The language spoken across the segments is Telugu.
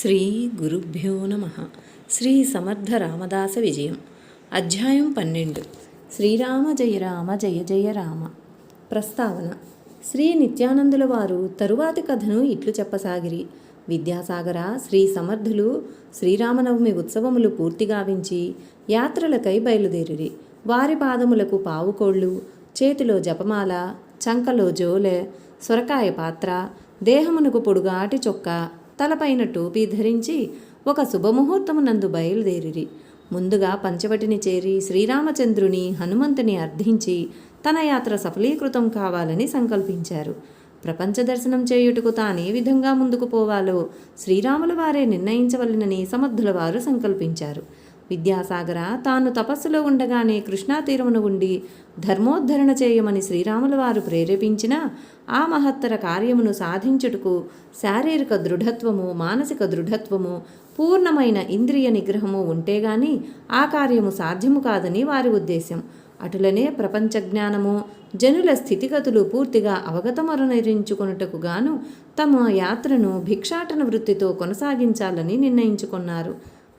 శ్రీ గురుభ్యో నమ. శ్రీ సమర్థ రామదాస విజయం. అధ్యాయం పన్నెండు. శ్రీరామ జయ రామ జయ జయ రామ. ప్రస్తావన. శ్రీ నిత్యానందుల వారు తరువాతి కథను ఇట్లు చెప్పసాగిరి. విద్యాసాగర శ్రీ సమర్థులు శ్రీరామనవమి ఉత్సవములు పూర్తిగావించి యాత్రలకై బయలుదేరిరి. వారి పాదములకు పావుకోళ్ళు చేతిలో జపమాల చంకలో జోలె సొరకాయ పాత్ర దేహమునకు పొడుగాటి చొక్కా తలపైన టోపీ ధరించి ఒక శుభముహూర్తమునందు బయలుదేరిరి. ముందుగా పంచవటిని చేరి శ్రీరామచంద్రుని హనుమంతుని అర్థించి తన యాత్ర సఫలీకృతం కావాలని సంకల్పించారు. ప్రపంచ దర్శనం చేయుటకు తానే విధంగా ముందుకు పోవాలో శ్రీరాముల వారే నిర్ణయించవలనని సమర్థుల వారు సంకల్పించారు. విద్యాసాగర తాను తపస్సులో ఉండగానే కృష్ణా తీరమున ఉండి ధర్మోద్ధరణ చేయమని శ్రీరాముల వారు ప్రేరేపించిన ఆ మహత్తర కార్యమును సాధించుటకు శారీరక దృఢత్వము మానసిక దృఢత్వము పూర్ణమైన ఇంద్రియ నిగ్రహము ఉంటే గాని ఆ కార్యము సాధ్యము కాదని వారి ఉద్దేశం అటులనే ప్రపంచ జ్ఞానము జనుల స్థితిగతులు పూర్తిగా అవగతమరునరించుకొనుటకు గాను తమ యాత్రను భిక్షాటన వృత్తితో కొనసాగించాలని నిర్ణయించుకున్నారు.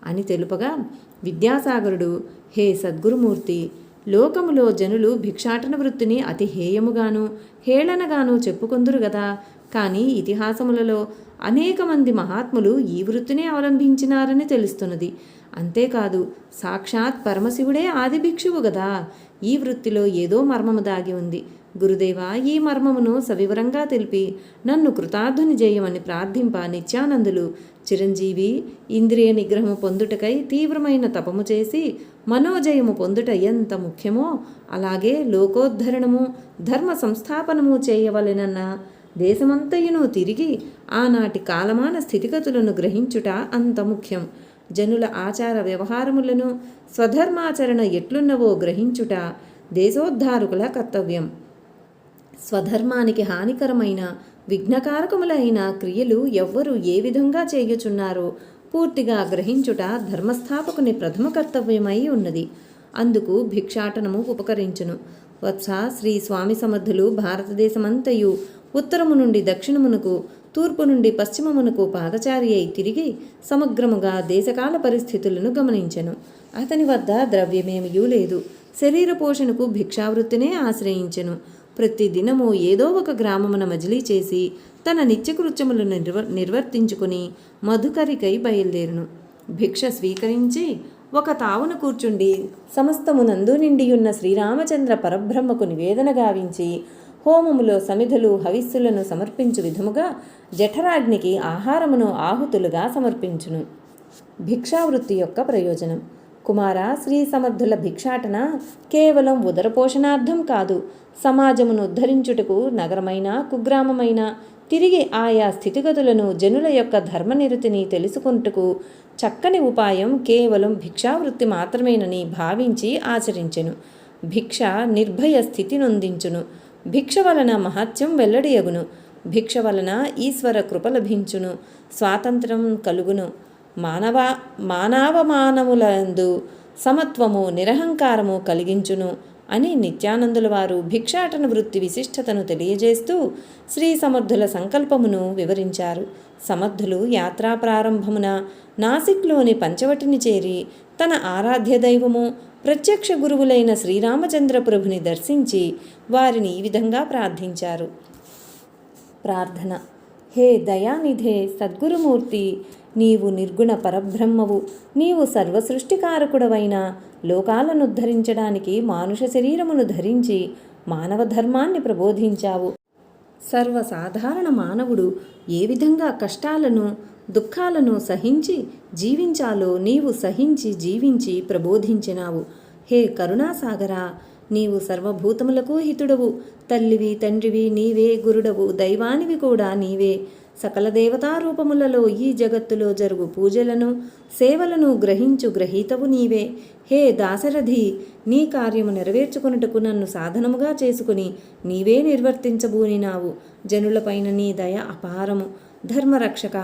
అని తెలుపగా విద్యాసాగరుడు హే సద్గురుమూర్తి లోకములో జనులు భిక్షాటన వృత్తిని అతి హేయముగాను హేళనగాను చెప్పుకుందురు గదా. కానీ ఇతిహాసములలో అనేక మంది మహాత్ములు ఈ వృత్తినే అవలంబించినారని తెలుస్తున్నది. అంతేకాదు సాక్షాత్ పరమశివుడే ఆది భిక్షువు గదా. ఈ వృత్తిలో ఏదో మర్మము దాగి ఉంది. గురుదేవా ఈ మర్మమును సవివరంగా తెలిపి నన్ను కృతార్థుని చేయమని ప్రార్థింప నిత్యానందులు. చిరంజీవి ఇంద్రియ నిగ్రహము పొందుటకై తీవ్రమైన తపము చేసి మనోజయము పొందుట ఎంత ముఖ్యమో అలాగే లోకోద్ధరణము ధర్మ సంస్థాపనము చేయవలెనన్న దేశమంతయును తిరిగి ఆనాటి కాలమాన స్థితిగతులను గ్రహించుట అంత ముఖ్యం. జనుల ఆచార వ్యవహారములను స్వధర్మాచరణ ఎట్లున్నవో గ్రహించుట దేశోద్ధారకుల కర్తవ్యం. స్వధర్మానికి హానికరమైన విఘ్నకారకములైన క్రియలు ఎవ్వరు ఏ విధంగా చేయుచున్నారో పూర్తిగా గ్రహించుట ధర్మస్థాపకుని ప్రథమ కర్తవ్యమై ఉన్నది. అందుకు భిక్షాటనము ఉపకరించును. వత్స శ్రీ స్వామి సమర్థులు భారతదేశమంతయు ఉత్తరము నుండి దక్షిణమునకు తూర్పు నుండి పశ్చిమమునకు పాదచారి అయి తిరిగి సమగ్రముగా దేశకాల పరిస్థితులను గమనించెను. అతని వద్ద ద్రవ్యమేమియూ లేదు. శరీర పోషణకు భిక్షావృత్తినే ఆశ్రయించెను. ప్రతి దినము ఏదో ఒక గ్రామమున మజిలీ చేసి తన నిత్యకృత్యములను నిర్వ నిర్వర్తించుకుని మధుకరికై బయలుదేరును. భిక్ష స్వీకరించి ఒక తావును కూర్చుండి సమస్తమునందు నిండియున్న శ్రీరామచంద్ర పరబ్రహ్మకు నివేదన గావించి హోమములో సమిధులు హవిస్సులను సమర్పించు విధముగా జఠరాగ్నికి ఆహారమును ఆహుతులుగా సమర్పించును. భిక్షావృత్తి యొక్క ప్రయోజనం. కుమార శ్రీ సమర్థుల భిక్షాటన కేవలం ఉదరపోషణార్థం కాదు. సమాజమును ఉద్ధరించుటకు నగరమైన కుగ్రామమైన తిరిగి ఆయా స్థితిగతులను జనుల యొక్క ధర్మనిరతిని తెలుసుకుంటకు చక్కని ఉపాయం కేవలం భిక్షావృత్తి మాత్రమేనని భావించి ఆచరించెను. భిక్ష నిర్భయ స్థితి నొందించును. భిక్ష వలన మహత్యం వెల్లడియగును. భిక్ష వలన ఈశ్వర కృప లభించును. స్వాతంత్రం కలుగును. మానవ మానవమానములందు సమత్వము నిరహంకారము కలిగించును అని నిత్యానందుల వారు భిక్షాటన వృత్తి విశిష్టతను తెలియజేస్తూ శ్రీ సమర్థుల సంకల్పమును వివరించారు. సమర్థులు యాత్రా ప్రారంభమున నాసిక్లోని పంచవటిని చేరి తన ఆరాధ్య దైవము ప్రత్యక్ష గురువులైన శ్రీరామచంద్ర ప్రభుని దర్శించి వారిని ఈ విధంగా ప్రార్థించారు. ప్రార్థన. హే దయానిధే సద్గురుమూర్తి నీవు నిర్గుణ పరబ్రహ్మవు. నీవు సర్వసృష్టికారకుడవైన లోకాలను ఉద్ధరించడానికి మానుష శరీరమును ధరించి మానవ ధర్మాన్ని ప్రబోధించావు. సర్వసాధారణ మానవుడు ఏ విధంగా కష్టాలను దుఃఖాలను సహించి జీవించాలో నీవు సహించి జీవించి ప్రబోధించినావు. హే కరుణాసాగరా నీవు సర్వభూతములకు హితుడవు. తల్లివి తండ్రివి నీవే గురుడవు. దైవానివి కూడా నీవే. సకల దేవతారూపములలో ఈ జగత్తులో జరుగు పూజలను సేవలను గ్రహించు గ్రహీతవు నీవే. హే దాశరథి నీ కార్యము నెరవేర్చుకున్నటకు నన్ను సాధనముగా చేసుకుని నీవే నిర్వర్తించబూనినావు. జనులపైన నీ దయ అపారము. ధర్మరక్షక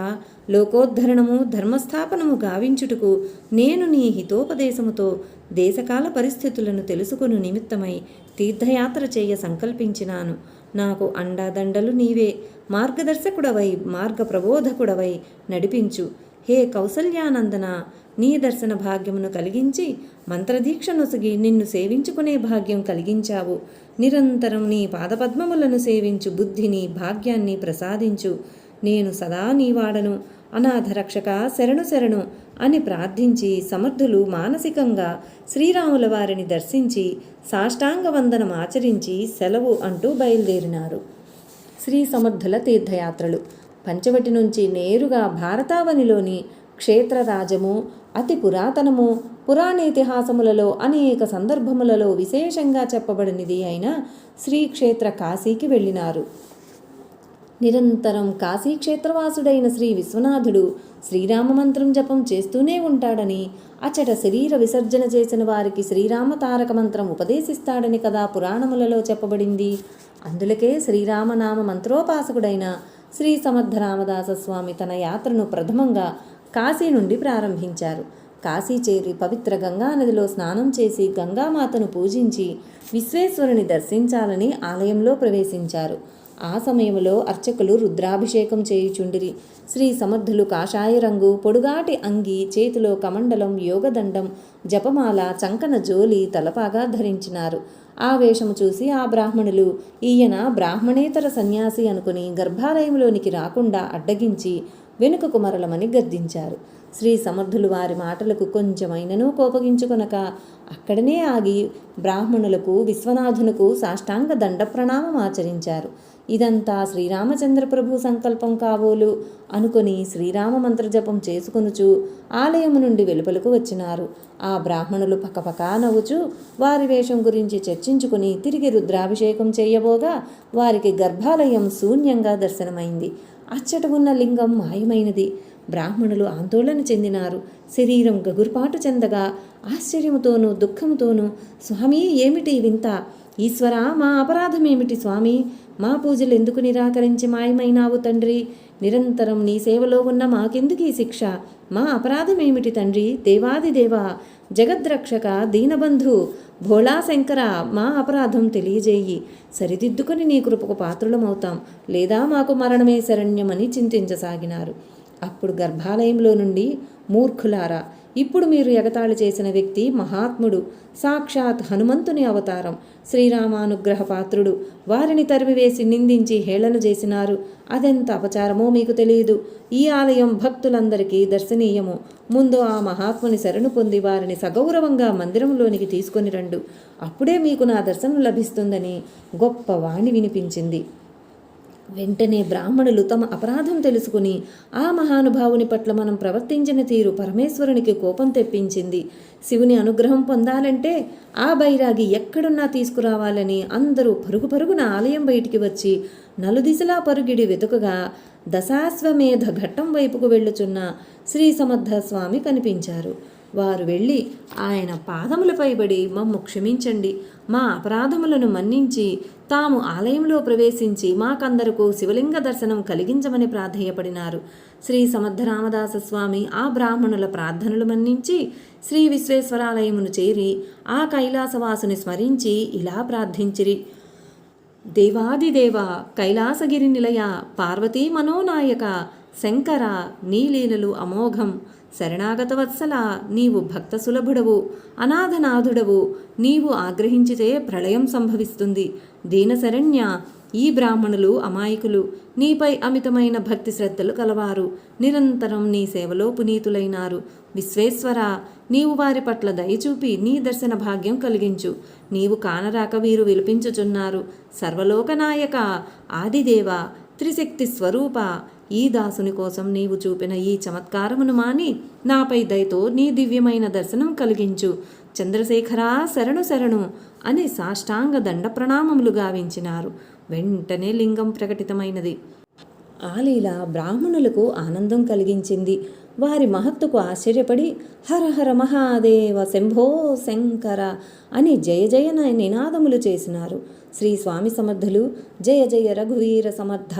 లోకోద్ధరణము ధర్మస్థాపనము గావించుటకు నేను నీ హితోపదేశముతో దేశకాల పరిస్థితులను తెలుసుకుని నిమిత్తమై తీర్థయాత్ర చేయ సంకల్పించినాను. నాకు అండాదండలు నీవే. మార్గదర్శకుడవై మార్గ ప్రబోధకుడవై నడిపించు. హే కౌసల్యానందన నీ దర్శన భాగ్యమును కలిగించి మంత్రదీక్ష నొసగి నిన్ను సేవించుకునే భాగ్యం కలిగించావు. నిరంతరం నీ పాదపద్మములను సేవించు బుద్ధిని భాగ్యాన్ని ప్రసాదించు. నేను సదా నీవాడను అనాథరక్షక శరణు శరణు అని ప్రార్థించి సమర్థులు మానసికంగా శ్రీరాముల వారిని దర్శించి సాష్టాంగ వందనం ఆచరించి సెలవు అంటూ బయలుదేరినారు. శ్రీ సమర్థుల తీర్థయాత్రలు. పంచవటి నుంచి నేరుగా భారతావనిలోని క్షేత్రరాజము అతి పురాతనము పురాణేతిహాసములలో అనేక సందర్భములలో విశేషంగా చెప్పబడినది అయిన శ్రీక్షేత్ర కాశీకి వెళ్ళినారు. నిరంతరం కాశీక్షేత్రవాసుడైన శ్రీ విశ్వనాథుడు శ్రీరామ మంత్రం జపం చేస్తూనే ఉంటాడని అచట శరీర విసర్జన చేసిన వారికి శ్రీరామ తారక మంత్రం ఉపదేశిస్తాడని కదా పురాణములలో చెప్పబడింది. అందులకే శ్రీరామనామ మంత్రోపాసకుడైన శ్రీ సమర్థ రామదాస స్వామి తన యాత్రను ప్రథమంగా కాశీ నుండి ప్రారంభించారు. కాశీ చేరి పవిత్ర గంగానదిలో స్నానం చేసి గంగామాతను పూజించి విశ్వేశ్వరుని దర్శించాలని ఆలయంలో ప్రవేశించారు. ఆ సమయంలో అర్చకులు రుద్రాభిషేకం చేయుచుండిరి. శ్రీ సమర్థులు కాషాయ రంగు పొడుగాటి అంగి చేతిలో కమండలం యోగదండం జపమాల చంకన జోలి తలపాగా ధరించినారు. ఆ వేషము చూసి ఆ బ్రాహ్మణులు ఈయన బ్రాహ్మణేతర సన్యాసి అనుకుని గర్భాలయంలోనికి రాకుండా అడ్డగించి వెనుకకు మరలమని గద్దించారు. శ్రీ సమర్థులు వారి మాటలకు కొంచెమైనను కోపగించుకొనక అక్కడనే ఆగి బ్రాహ్మణులకు విశ్వనాథునకు సాష్టాంగ దండ ప్రణామం ఆచరించారు. ఇదంతా శ్రీరామచంద్ర ప్రభు సంకల్పం కావోలు అనుకొని శ్రీరామ మంత్రజపం చేసుకొనుచు ఆలయము నుండి వెలుపలకు వచ్చినారు. ఆ బ్రాహ్మణులు పకపకా నవ్వుచు వారి వేషం గురించి చర్చించుకుని తిరిగి రుద్రాభిషేకం చేయబోగా వారికి గర్భాలయం శూన్యంగా దర్శనమైంది. అచ్చట ఉన్న లింగం మాయమైనది. బ్రాహ్మణులు ఆందోళన చెందినారు. శరీరం గగురుపాటు చెందగా ఆశ్చర్యముతోనూ దుఃఖముతోనూ స్వామి ఏమిటి వింత? ఈశ్వర మా అపరాధమేమిటి స్వామి? మా పూజలు ఎందుకు నిరాకరించి మాయమైనావు తండ్రి? నిరంతరం నీ సేవలో ఉన్న మాకెందుకు ఈ శిక్ష? మా అపరాధమేమిటి తండ్రి? దేవాదిదేవా జగద్రక్షక దీనబంధు భోళా శంకర మా అపరాధం తెలియజేయి. సరిదిద్దుకొని నీ కృపకు పాత్రులమవుతాం. లేదా మాకు మరణమే శరణ్యమని చింతించసాగినారు. అప్పుడు గర్భాలయంలో నుండి మూర్ఖులారా ఇప్పుడు మీరు ఎగతాళి చేసిన వ్యక్తి మహాత్ముడు సాక్షాత్ హనుమంతుని అవతారం శ్రీరామానుగ్రహ పాత్రుడు. వారిని తరిమివేసి నిందించి హేళన చేసినారు. అదెంత అపచారమో మీకు తెలియదు. ఈ ఆలయం భక్తులందరికీ దర్శనీయము. ముందు ఆ మహాత్ముని శరణు పొంది వారిని సగౌరవంగా మందిరంలోనికి తీసుకొని రండు. అప్పుడే మీకు నా దర్శనం లభిస్తుందని గొప్ప వాణి వినిపించింది. వెంటనే బ్రాహ్మణులు తమ అపరాధం తెలుసుకుని ఆ మహానుభావుని పట్ల మనం ప్రవర్తించిన తీరు పరమేశ్వరునికి కోపం తెప్పించింది. శివుని అనుగ్రహం పొందాలంటే ఆ బైరాగి ఎక్కడున్నా తీసుకురావాలని అందరూ పరుగు పరుగున ఆలయం బయటికి వచ్చి నలుదిశలా పరుగిడి వెతుకగా దశాశ్వమేధ ఘట్టం వైపుకు వెళ్ళుచున్న శ్రీ సమర్థ స్వామి కనిపించారు. వారు వెళ్ళి ఆయన పాదములపై పడి మమ్ము క్షమించండి. మా అపరాధములను మన్నించి తాము ఆలయంలో ప్రవేశించి మాకందరకు శివలింగ దర్శనం కలిగించమని ప్రాధేయపడినారు. శ్రీ సమర్థరామదాస స్వామి ఆ బ్రాహ్మణుల ప్రార్థనలు మన్నించి శ్రీ విశ్వేశ్వరాలయమును చేరి ఆ కైలాసవాసుని స్మరించి ఇలా ప్రార్థించిరి. దేవాదిదేవ కైలాసగిరి నిలయ పార్వతీ మనోనాయక శంకర నీలీలలు అమోఘం శరణాగత వత్సల నీవు భక్త సులభుడవు అనాథనాథుడవు నీవు ఆగ్రహించితే ప్రళయం సంభవిస్తుంది. దీనశరణ్య ఈ బ్రాహ్మణులు అమాయకులు నీపై అమితమైన భక్తి శ్రద్ధలు కలవారు. నిరంతరం నీ సేవలో పునీతులైనారు. విశ్వేశ్వర నీవు వారి పట్ల దయచూపి నీ దర్శన భాగ్యం కలిగించు. నీవు కానరాక వీరు విలిపించుచున్నారు. సర్వలోకనాయక ఆదిదేవ త్రిశక్తి స్వరూప ఈ దాసుని కోసం నీవు చూపిన ఈ చమత్కారమును మాని నాపై దయతో నీ దివ్యమైన దర్శనం కలిగించు. చంద్రశేఖరా శరణు శరణు అని సాష్టాంగ దండ ప్రణామములు గావించినారు. వెంటనే లింగం ప్రకటితమైనది. ఆ లీల బ్రాహ్మణులకు ఆనందం కలిగించింది. వారి మహత్తుకు ఆశ్చర్యపడి హర హర మహాదేవ శంభో శంకర అని జయ జయ నినాదములు చేసినారు. శ్రీ స్వామి సమర్థులు జయ జయ రఘువీర సమర్థ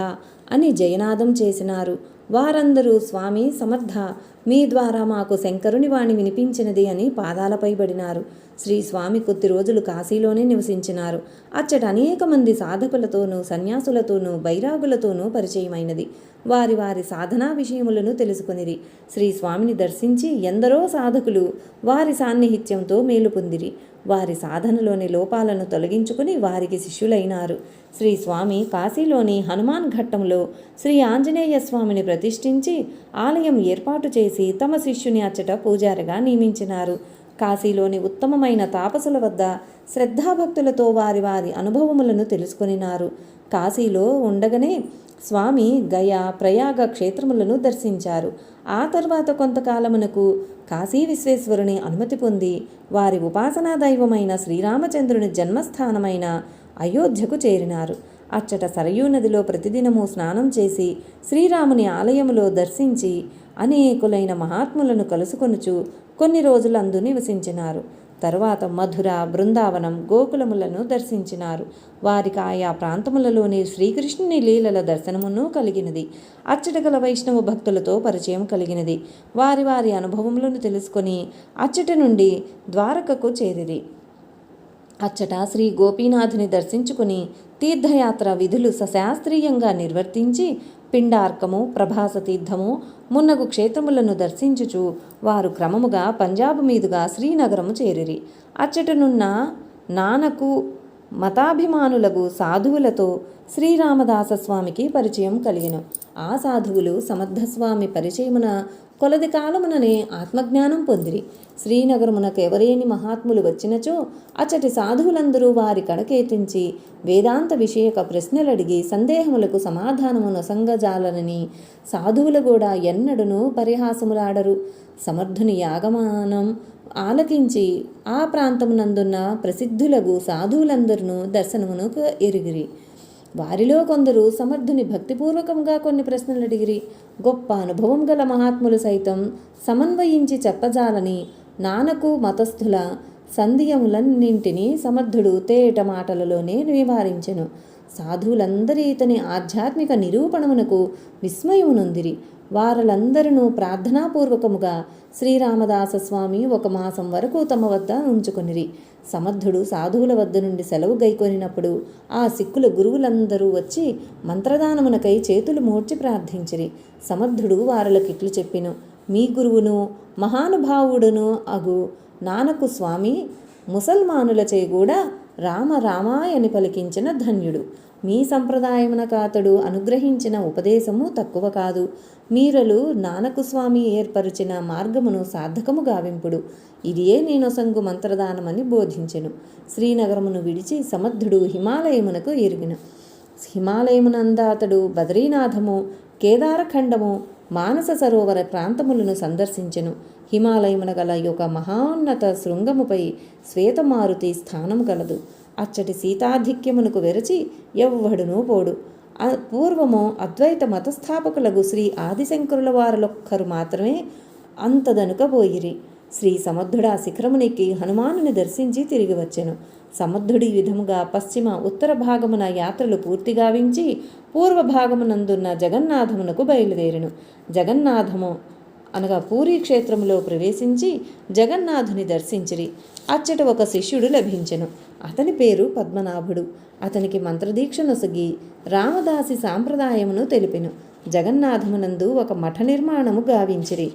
అని జయనాదం చేసినారు. వారందరూ స్వామి సమర్థ మీ ద్వారా మాకు శంకరుని వాణి వినిపించినది అని పాదాలపై పడినారు శ్రీ స్వామి కొద్ది రోజులు కాశీలోనే నివసించినారు. అచ్చట అనేక మంది సాధకులతోనూ సన్యాసులతోనూ బైరాగులతోనూ పరిచయమైనది. వారి వారి సాధనా విషయములను తెలుసుకునిరి. శ్రీ స్వామిని దర్శించి ఎందరో సాధకులు వారి సాన్నిహిత్యంతో మేలు పొందిరి. వారి సాధనలోని లోపాలను తొలగించుకుని వారికి శిష్యులైనారు. శ్రీ స్వామి కాశీలోని హనుమాన్ ఘట్టంలో శ్రీ ఆంజనేయ స్వామిని ప్రతిష్ఠించి ఆలయం ఏర్పాటు చేసి తమ శిష్యుని అచ్చట పూజారిగా నియమించినారు. కాశీలోని ఉత్తమమైన తాపసుల వద్ద శ్రద్ధాభక్తులతో వారి వారి అనుభవములను తెలుసుకొనినారు. కాశీలో ఉండగానే స్వామి గయా ప్రయాగ క్షేత్రములను దర్శించారు. ఆ తర్వాత కొంతకాలమునకు కాశీ విశ్వేశ్వరుని అనుమతి పొంది వారి ఉపాసనా దైవమైన శ్రీరామచంద్రుని జన్మస్థానమైన అయోధ్యకు చేరినారు. అచ్చట సరయూ నదిలో ప్రతిదినము స్నానం చేసి శ్రీరాముని ఆలయములో దర్శించి అనేకులైన మహాత్ములను కలుసుకొనుచు కొన్ని రోజులు అందు నివసించినారు. తరువాత మధుర బృందావనం గోకులములను దర్శించినారు. వారికి ఆయా ప్రాంతములలోని శ్రీకృష్ణుని లీలల దర్శనమును కలిగినది. అచ్చటగల వైష్ణవ భక్తులతో పరిచయం కలిగినది. వారి వారి అనుభవములను తెలుసుకొని అచ్చట నుండి ద్వారకకు చేరిది అచ్చట శ్రీ గోపీనాథుని దర్శించుకుని తీర్థయాత్ర విధులు సశాస్త్రీయంగా నిర్వర్తించి పిండార్కము ప్రభాస తీర్థము మున్నగు క్షేత్రములను దర్శించుచు వారు క్రమముగా పంజాబ్ మీదుగా శ్రీనగరము చేరిరి. అచ్చటనున్న నానకు మతాభిమానులకు సాధువులతో శ్రీరామదాస స్వామికి పరిచయం కలిగిన ఆ సాధువులు సమర్థస్వామి పరిచయమున కొలది కాలముననే ఆత్మజ్ఞానం పొందిరి. శ్రీనగరమునకు ఎవరేని మహాత్ములు వచ్చినచో అచ్చటి సాధువులందరూ వారి కడకేతించి వేదాంత విషయక ప్రశ్నలడిగి సందేహములకు సమాధానము నొసంగజాలనని సాధువులు కూడా ఎన్నడూనూ పరిహాసములాడరు. సమర్థుని యాగమానం ఆలకించి ఆ ప్రాంతమునందున్న ప్రసిద్ధులకు సాధువులందరూ దర్శనమునకు ఎరిగిరి. వారిలో కొందరు సమర్థుని భక్తిపూర్వకంగా కొన్ని ప్రశ్నలు అడిగిరి. గొప్ప అనుభవం గల మహాత్ములు సైతం సమన్వయించి చెప్పజాలని నానకు మతస్థుల సంధియములన్నింటినీ సమర్థుడు తేట మాటలలోనే నివారించెను. సాధువులందరి ఇతని ఆధ్యాత్మిక నిరూపణమునకు విస్మయమునొందిరి. వారలందరూ ప్రార్థనాపూర్వకముగా శ్రీరామదాస స్వామి ఒక మాసం వరకు తమ వద్ద ఉంచుకొనిరి. సమర్థుడు సాధువుల వద్ద నుండి సెలవు గైకొనినప్పుడు ఆ సిక్కుల గురువులందరూ వచ్చి మంత్రదానమునకై చేతులు మోడ్చి ప్రార్థించిరి. సమర్థుడు వారలకిట్లు చెప్పిను మీ గురువును మహానుభావుడును అగు. నానకు స్వామి ముసల్మానులచే కూడా రామ రామాయని పలికించిన ధన్యుడు. మీ సంప్రదాయమున కాతడు అనుగ్రహించిన ఉపదేశము తక్కువ కాదు. మీరలు నానకు స్వామి ఏర్పరిచిన మార్గమును సార్థకము గావింపుడు. ఇదియే నేనొసంగు మంత్రదానమని బోధించెను. శ్రీనగరమును విడిచి సమర్థుడు హిమాలయమునకు ఎరిగిన. హిమాలయమునంద అతడు బద్రీనాథము కేదారఖండము మానస సరోవర ప్రాంతములను సందర్శించెను. హిమాలయమున గల యొక్క మహాన్నత శృంగముపై శ్వేతమారుతి స్థానము కలదు అచ్చటి సీతాధిక్యమునకు వెరచి ఎవ్వడునూ పోడు. పూర్వము అద్వైత మతస్థాపకులకు శ్రీ ఆదిశంకరుల వారలొక్కరు మాత్రమే అంతదనుకపోయిరి శ్రీ సమర్థుడా శిఖరమునికి హనుమానుని దర్శించి తిరిగి వచ్చెను. సమర్థుడి ఈ విధముగా పశ్చిమ ఉత్తర భాగమున యాత్రలు పూర్తిగావించి పూర్వ భాగమునందున్న జగన్నాథమునకు బయలుదేరెను. జగన్నాథము అనగా పూరీ క్షేత్రములో ప్రవేశించి జగన్నాథుని దర్శించిరి. అచ్చట ఒక శిష్యుడు లభించెను. అతని పేరు పద్మనాభుడు. అతనికి మంత్రదీక్ష నొసగి రామదాసి సాంప్రదాయమును తెలిపెను. జగన్నాథమునందు ఒక మఠ నిర్మాణము గావించిరి.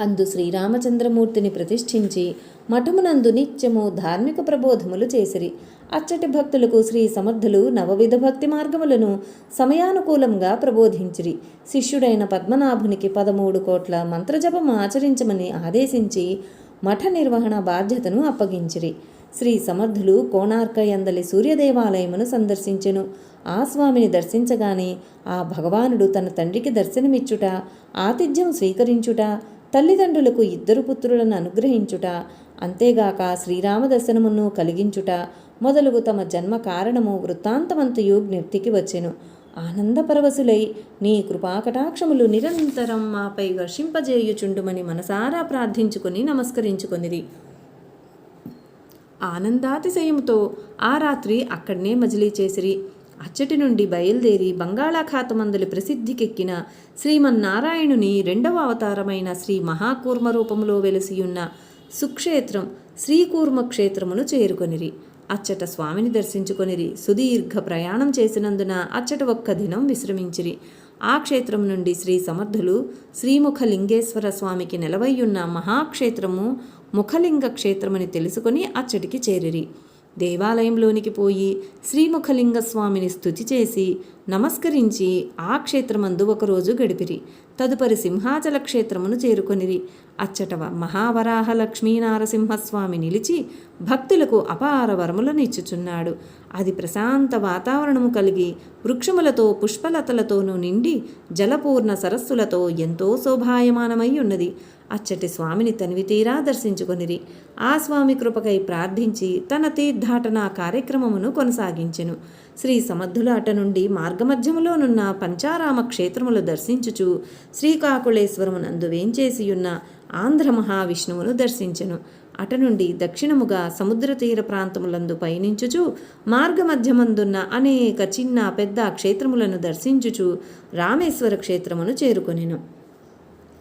అందు శ్రీరామచంద్రమూర్తిని ప్రతిష్ఠించి మఠమునందు నిత్యము ధార్మిక ప్రబోధములు చేసిరి. అచ్చటి భక్తులకు శ్రీ సమర్థులు నవవిధ భక్తి మార్గములను సమయానుకూలంగా ప్రబోధించిరి. శిష్యుడైన పద్మనాభునికి పదమూడు కోట్ల మంత్రజపం ఆచరించమని ఆదేశించి మఠ నిర్వహణ బాధ్యతను అప్పగించిరి. శ్రీ సమర్థులు కోణార్క ఎందలి సూర్యదేవాలయమును సందర్శించెను. ఆ స్వామిని దర్శించగానే ఆ భగవానుడు తన తండ్రికి దర్శనమిచ్చుట ఆతిథ్యం స్వీకరించుట తల్లిదండ్రులకు ఇద్దరు పుత్రులను అనుగ్రహించుట అంతేగాక శ్రీరామ దర్శనమును కలిగించుట మొదలుగు తమ జన్మ కారణము వృత్తాంతమంతయు జ్ఞప్తికి వచ్చెను. ఆనందపరవశులై నీ కృపాకటాక్షములు నిరంతరం మాపై వర్షింపజేయుచుండుమని మనసారా ప్రార్థించుకొని నమస్కరించుకొనిది ఆనందాతిశయముతో ఆ రాత్రి అక్కడనే మజిలీ చేసిరి అచ్చటి నుండి బయలుదేరి బంగాళాఖాతమందలి ప్రసిద్ధికెక్కిన శ్రీమన్నారాయణుని రెండవ అవతారమైన శ్రీ మహాకూర్మ రూపంలో వెలసియున్న సుక్షేత్రం శ్రీకూర్మ క్షేత్రమును చేరుకొనిరి. అచ్చట స్వామిని దర్శించుకొనిరి. సుదీర్ఘ ప్రయాణం చేసినందున అచ్చట ఒక్క దినం విశ్రమించిరి. ఆ క్షేత్రం నుండి శ్రీ సమర్థులు శ్రీముఖలింగేశ్వర స్వామికి నిలవయ్యున్న మహాక్షేత్రము ముఖలింగ క్షేత్రమని తెలుసుకొని అచ్చటికి చేరిరి. దేవాలయంలోనికి పోయి శ్రీముఖలింగస్వామిని స్థుతి చేసి నమస్కరించి ఆ క్షేత్రమందు ఒకరోజు గడిపిరి. తదుపరి సింహాచల క్షేత్రమును చేరుకొనిరి. అచ్చట వ- మహావరాహ లక్ష్మీనారసింహస్వామి నిలిచి భక్తులకు అపార వరములను ఇచ్చుచున్నాడు. అది ప్రశాంత వాతావరణము కలిగి వృక్షములతో పుష్పలతలతోనూ నిండి జలపూర్ణ సరస్సులతో ఎంతో శోభాయమానమై ఉన్నది అచ్చటి స్వామిని తనివి తీరా దర్శించుకొనిరి. ఆ స్వామి కృపకై ప్రార్థించి తన తీర్థాటన కార్యక్రమమును కొనసాగించెను. శ్రీ సమర్థుల అట నుండి మార్గమధ్యములోనున్న పంచారామ క్షేత్రములు దర్శించుచు శ్రీకాకుళేశ్వరమునందు వేంచేసియున్న ఆంధ్ర మహావిష్ణువును దర్శించెను. అట నుండి దక్షిణముగా సముద్ర తీర ప్రాంతములందు పయనించుచు మార్గమధ్యమందున్న అనేక చిన్న పెద్ద క్షేత్రములను దర్శించుచు రామేశ్వర క్షేత్రమును చేరుకొనెను.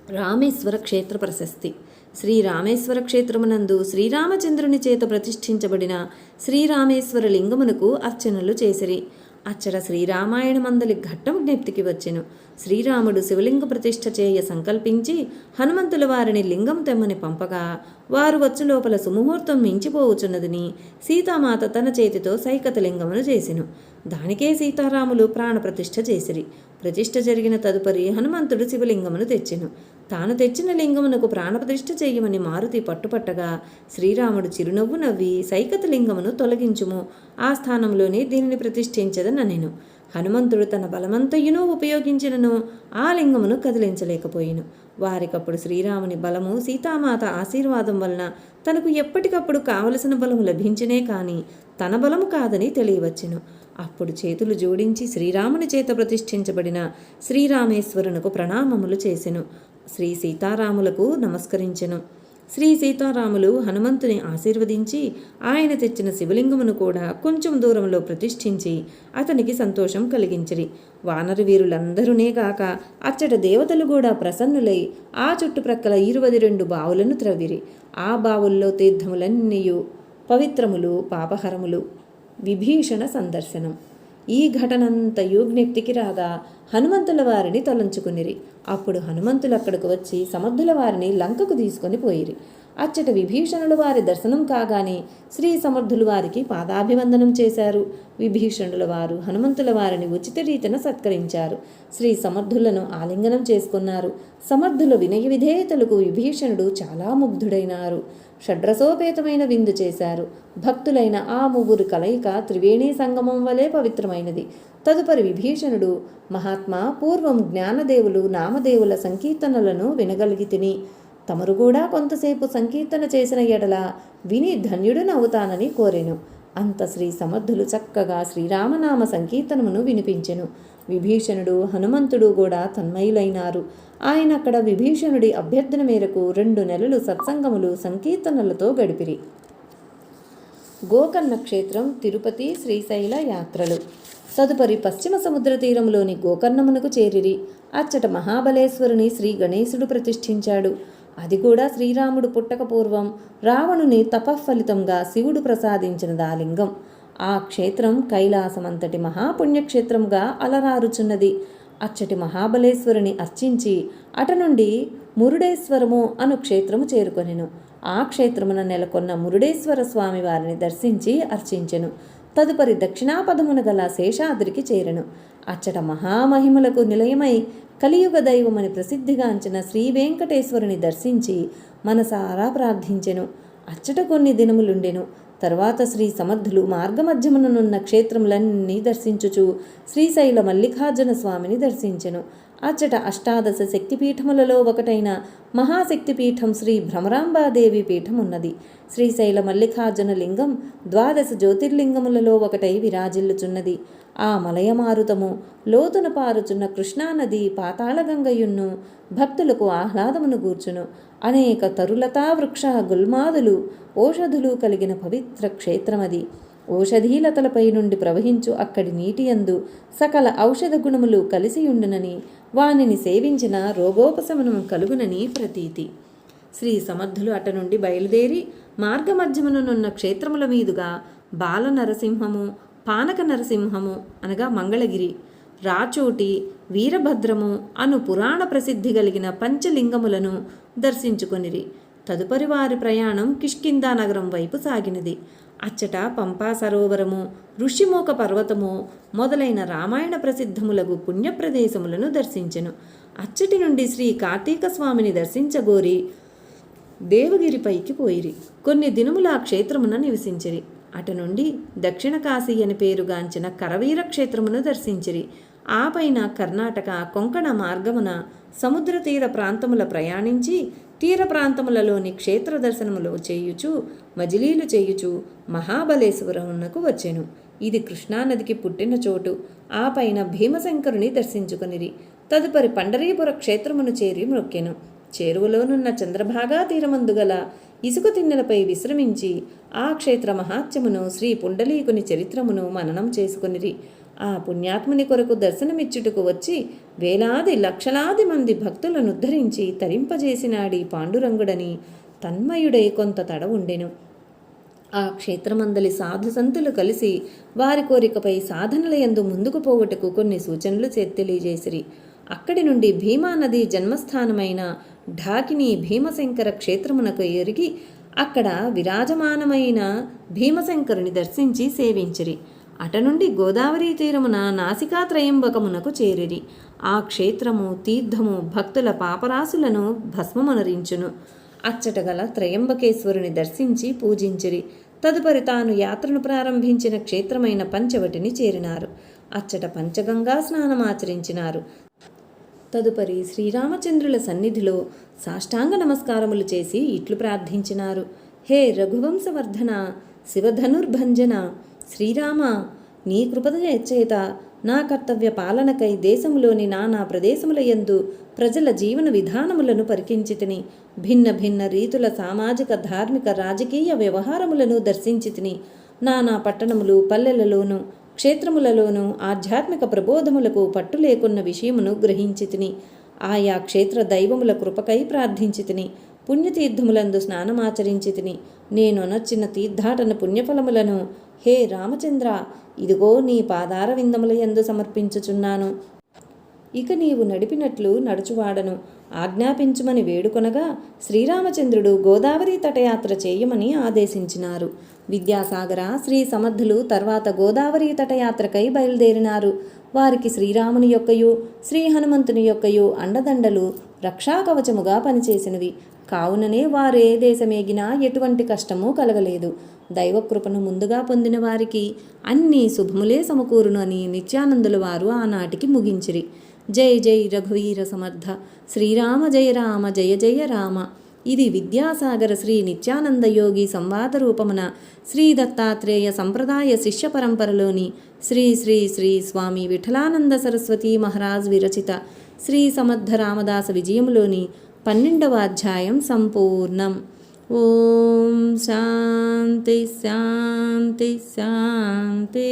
రామేశ్వర క్షేత్ర ప్రశస్తి. శ్రీ రామేశ్వర క్షేత్రమునందు శ్రీరామచంద్రుని చేత ప్రతిష్ఠించబడిన శ్రీరామేశ్వర లింగమునకు అర్చనలు చేసిరి. అచ్చట శ్రీరామాయణమందలి ఘట్టం జ్ఞప్తికి వచ్చెను. శ్రీరాముడు శివలింగ ప్రతిష్ఠ చేయ సంకల్పించి హనుమంతుల వారిని లింగం తెమ్మని పంపగా వారు వచ్చు లోపల సుముహూర్తం మించిపోవుచున్నదని సీతామాత తన చేతితో సైకత లింగమును చేసెను. దానికే సీతారాములు ప్రాణప్రతిష్ఠ చేసిరి. ప్రతిష్ఠ జరిగిన తదుపరి హనుమంతుడు శివలింగమును తెచ్చెను. తాను తెచ్చిన లింగమునకు ప్రాణప్రతిష్ఠ చేయమని మారుతి పట్టుపట్టగా శ్రీరాముడు చిరునవ్వు నవ్వి సైకత లింగమును తొలగించుము. ఆ స్థానంలోనే దీనిని ప్రతిష్ఠించదనెను హనుమంతుడు తన బలమంతయును ఉపయోగించినను ఆ లింగమును కదిలించలేకపోయిను. వారికప్పుడు శ్రీరాముని బలము సీతామాత ఆశీర్వాదం వలన తనకు ఎప్పటికప్పుడు కావలసిన బలము లభించినే కాని తన బలము కాదని తెలియవచ్చును. అప్పుడు చేతులు జోడించి శ్రీరాముని చేత ప్రతిష్ఠించబడిన శ్రీరామేశ్వరునకు ప్రణామములు చేసెను. శ్రీ సీతారాములకు నమస్కరించెను. శ్రీ సీతారాములు హనుమంతుని ఆశీర్వదించి ఆయన తెచ్చిన శివలింగమును కూడా కొంచెం దూరంలో ప్రతిష్ఠించి అతనికి సంతోషం కలిగించిరి. వానర వీరులందరూనే గాక అచ్చట దేవతలు కూడా ప్రసన్నులై ఆ చుట్టుప్రక్కల ఇరువది రెండు బావులను త్రవ్విరి. ఆ బావుల్లో తీర్థములన్నీయు పవిత్రములు పాపహరములు విభీషణ సందర్శనం. ఈ ఘటనంతయు జ్ఞప్తికి రాగా హనుమంతుల వారిని తలంచుకునిరి. అప్పుడు హనుమంతులు అక్కడికి వచ్చి సమర్థుల వారిని లంకకు తీసుకొని పోయిరి. అచ్చట విభీషణుల వారి దర్శనం కాగానే శ్రీ సమర్థులు వారికి పాదాభివందనం చేశారు. విభీషణుల వారు హనుమంతుల వారిని ఉచిత రీతిన సత్కరించారు. శ్రీ సమర్థులను ఆలింగనం చేసుకున్నారు. సమర్థుల వినయ విధేయతలకు విభీషణుడు చాలా ముగ్ధుడైనారు. షడ్రసోపేతమైన విందు చేశారు. భక్తులైన ఆ ముగ్గురు కలయిక త్రివేణీ సంగమం వలె పవిత్రమైనది. తదుపరి విభీషణుడు మహాత్మా పూర్వం జ్ఞానదేవులు నామదేవుల సంకీర్తనలను వినగలిగి తిని తమరు కూడా కొంతసేపు సంకీర్తన చేసిన ఎడల విని ధన్యుడనవుతానని కోరెను. అంత శ్రీ సమర్థులు చక్కగా శ్రీరామనామ సంకీర్తనమును వినిపించెను. విభీషణుడు హనుమంతుడు కూడా తన్మయులైనారు. ఆయన అక్కడ విభీషణుడి అభ్యర్థన మేరకు రెండు నెలలు సత్సంగములు సంకీర్తనలతో గడిపిరి. గోకర్ణ క్షేత్రం తిరుపతి శ్రీశైల యాత్రలు. తదుపరి పశ్చిమ సముద్ర తీరంలోని గోకర్ణమునకు చేరిరి. అచ్చట మహాబలేశ్వరుని శ్రీ గణేశుడు ప్రతిష్ఠించాడు. అది కూడా శ్రీరాముడు పుట్టక పూర్వం రావణుని తపఫలితంగా శివుడు ప్రసాదించిన దాలింగం. ఆ క్షేత్రం కైలాసమంతటి మహాపుణ్యక్షేత్రంగా అలరారుచున్నది. అచ్చటి మహాబలేశ్వరుని అర్చించి అట నుండి మురుడేశ్వరము అను క్షేత్రము చేరుకొనెను. ఆ క్షేత్రమున నెలకొన్న మురుడేశ్వర స్వామి వారిని దర్శించి అర్చించెను. తదుపరి దక్షిణాపదమున గల శేషాద్రికి చేరెను. అచ్చట మహామహిమలకు నిలయమై కలియుగ దైవమని ప్రసిద్ధిగాంచిన శ్రీ వెంకటేశ్వరుని దర్శించి మనసారా ప్రార్థించెను. అచ్చట కొన్ని దినములుండెను. తర్వాత శ్రీ సమర్థులు మార్గమధ్యముననున్న క్షేత్రములన్నీ దర్శించుచు శ్రీశైల మల్లికార్జున స్వామిని దర్శించెను. అచ్చట అష్టాదశ శక్తిపీఠములలో ఒకటైన మహాశక్తిపీఠం శ్రీ భ్రమరాంబాదేవి పీఠం ఉన్నది శ్రీశైల మల్లికార్జున లింగం ద్వాదశ జ్యోతిర్లింగములలో ఒకటై విరాజిల్లుచున్నది. ఆ మలయమారుతము. లోతున పారుచున్న కృష్ణానది పాతాళగంగయున్ను భక్తులకు ఆహ్లాదమును గూర్చును. అనేక తరులతా వృక్ష గుల్మాదులు ఓషధులు కలిగిన పవిత్ర క్షేత్రమది. ఓషధీలతలపై నుండి ప్రవహించు అక్కడి నీటియందు సకల ఔషధ గుణములు కలిసియుండునని వానిని సేవించిన రోగోపశమనము కలుగునని ప్రతీతి. శ్రీ సమర్థులు అట నుండి బయలుదేరి మార్గమధ్యముననున్న క్షేత్రముల మీదుగా బాల నరసింహము పానక నరసింహము అనగా మంగళగిరి రాచోటి వీరభద్రము అను పురాణ ప్రసిద్ధి కలిగిన పంచలింగములను దర్శించుకొనిరి. తదుపరి వారి ప్రయాణం కిష్కిందా నగరం వైపు సాగినది. అచ్చట పంపా సరోవరము ఋషిమోక పర్వతము మొదలైన రామాయణ ప్రసిద్ధములకు పుణ్యప్రదేశములను దర్శించెను. అచ్చటి నుండి శ్రీ కార్తీక స్వామిని దర్శించగోరి దేవగిరిపైకి పోయిరి. కొన్ని దినముల ఆ క్షేత్రమున నివసించిరి. అటు నుండి దక్షిణ కాశీ అని పేరుగాంచిన కరవీర క్షేత్రమును దర్శించిరి. ఆపైన కర్ణాటక కొంకణ మార్గమున సముద్ర తీర ప్రాంతముల ప్రయాణించి తీర ప్రాంతములలోని క్షేత్ర దర్శనములు చేయుచు మజిలీలు చేయుచు మహాబలేశ్వరమునకు వచ్చెను. ఇది కృష్ణానదికి పుట్టిన చోటు. ఆ పైన భీమశంకరుని దర్శించుకొనిరి. తదుపరి పండరీపుర క్షేత్రమును చేరి మొక్కెను. చేరువలోనున్న చంద్రభాగా తీరమందుగల ఇసుక తిన్నెలపై విశ్రమించి ఆ క్షేత్ర మహాత్యమును శ్రీ పుండలీకుని చరిత్రమును మననం చేసుకునిరి. ఆ పుణ్యాత్ముని కొరకు దర్శనమిచ్చుటకు వచ్చి వేలాది లక్షలాది మంది భక్తులను ఉద్ధరించి తరింపజేసినాడి పాండురంగుడని తన్మయుడై కొంత తడ ఉండెను ఆ క్షేత్రమందలి సాధుసంతులు కలిసి వారి కోరికపై సాధనల యందు ముందుకు పోవుటకు కొన్ని సూచనలు చే- తెలియజేసిరి. అక్కడి నుండి భీమా నది జన్మస్థానమైన ఢాకిని భీమశంకర క్షేత్రమునకు ఎరిగి అక్కడ విరాజమానమైన భీమశంకరుని దర్శించి సేవించిరి. అట నుండి గోదావరి తీరమున నాసికా త్రయంబకమునకు చేరిరి. ఆ క్షేత్రము తీర్థము భక్తుల పాపరాశులను భస్మమనరించును. అచ్చట గల త్రయంబకేశ్వరుని దర్శించి పూజించిరి. తదుపరి తాను యాత్రను ప్రారంభించిన క్షేత్రమైన పంచవటిని చేరినారు. అచ్చట పంచగంగా స్నానమాచరించినారు. తదుపరి శ్రీరామచంద్రుల సన్నిధిలో సాష్టాంగ నమస్కారములు చేసి ఇట్లు ప్రార్థించినారు. హే రఘువంశవర్ధన శివధనుర్భంజన శ్రీరామ నీ కృపద చేత నా కర్తవ్య పాలనకై దేశములోని నానా ప్రదేశముల యందు ప్రజల జీవన విధానములను పరికించితిని భిన్న భిన్న రీతుల సామాజిక ధార్మిక రాజకీయ వ్యవహారములను దర్శించితిని నానా పట్టణములు పల్లెలలోనూ క్షేత్రములలోనూ ఆధ్యాత్మిక ప్రబోధములకు పట్టు లేకున్న విషయమును గ్రహించి తిని ఆయా క్షేత్ర దైవముల కృపకై ప్రార్థించి తిని పుణ్యతీర్థములందు స్నానమాచరించి తిని నేను నచ్చిన తీర్థాటన పుణ్యఫలములను హే రామచంద్ర ఇదిగో నీ పాదార విందముల యందు సమర్పించుచున్నాను. ఇక నీవు నడిపినట్లు నడుచువాడను. ఆజ్ఞాపించుమని వేడుకొనగా శ్రీరామచంద్రుడు గోదావరి తటయాత్ర చేయమని ఆదేశించినారు. విద్యాసాగర శ్రీ సమర్థులు తర్వాత గోదావరి తటయాత్రకై బయలుదేరినారు. వారికి శ్రీరాముని యొక్కయు శ్రీ హనుమంతుని యొక్కయు అండదండలు రక్షాకవచముగా పనిచేసినవి. కావుననే వారే దేశమేగినా ఎటువంటి కష్టము కలగలేదు. దైవకృపను ముందుగా పొందిన వారికి అన్ని శుభములే సమకూరును అని నిత్యానందుల వారు ఆనాటికి ముగించిరి. జై జై రఘువీర సమర్థ. శ్రీరామ జయ రామ జయ జయ రామ. ఇది విద్యాసాగర శ్రీ నిత్యానంద యోగి సంవాద రూపమున శ్రీ దత్తాత్రేయ సంప్రదాయ శిష్య పరంపరలోని శ్రీ శ్రీ శ్రీ స్వామి విఠలానంద సరస్వతీ మహారాజ్ విరచిత శ్రీ సమర్థ రామదాస విజయములోని పన్నెండవ అధ్యాయం సంపూర్ణం. ఓం శాంతి శాంతి శాంతి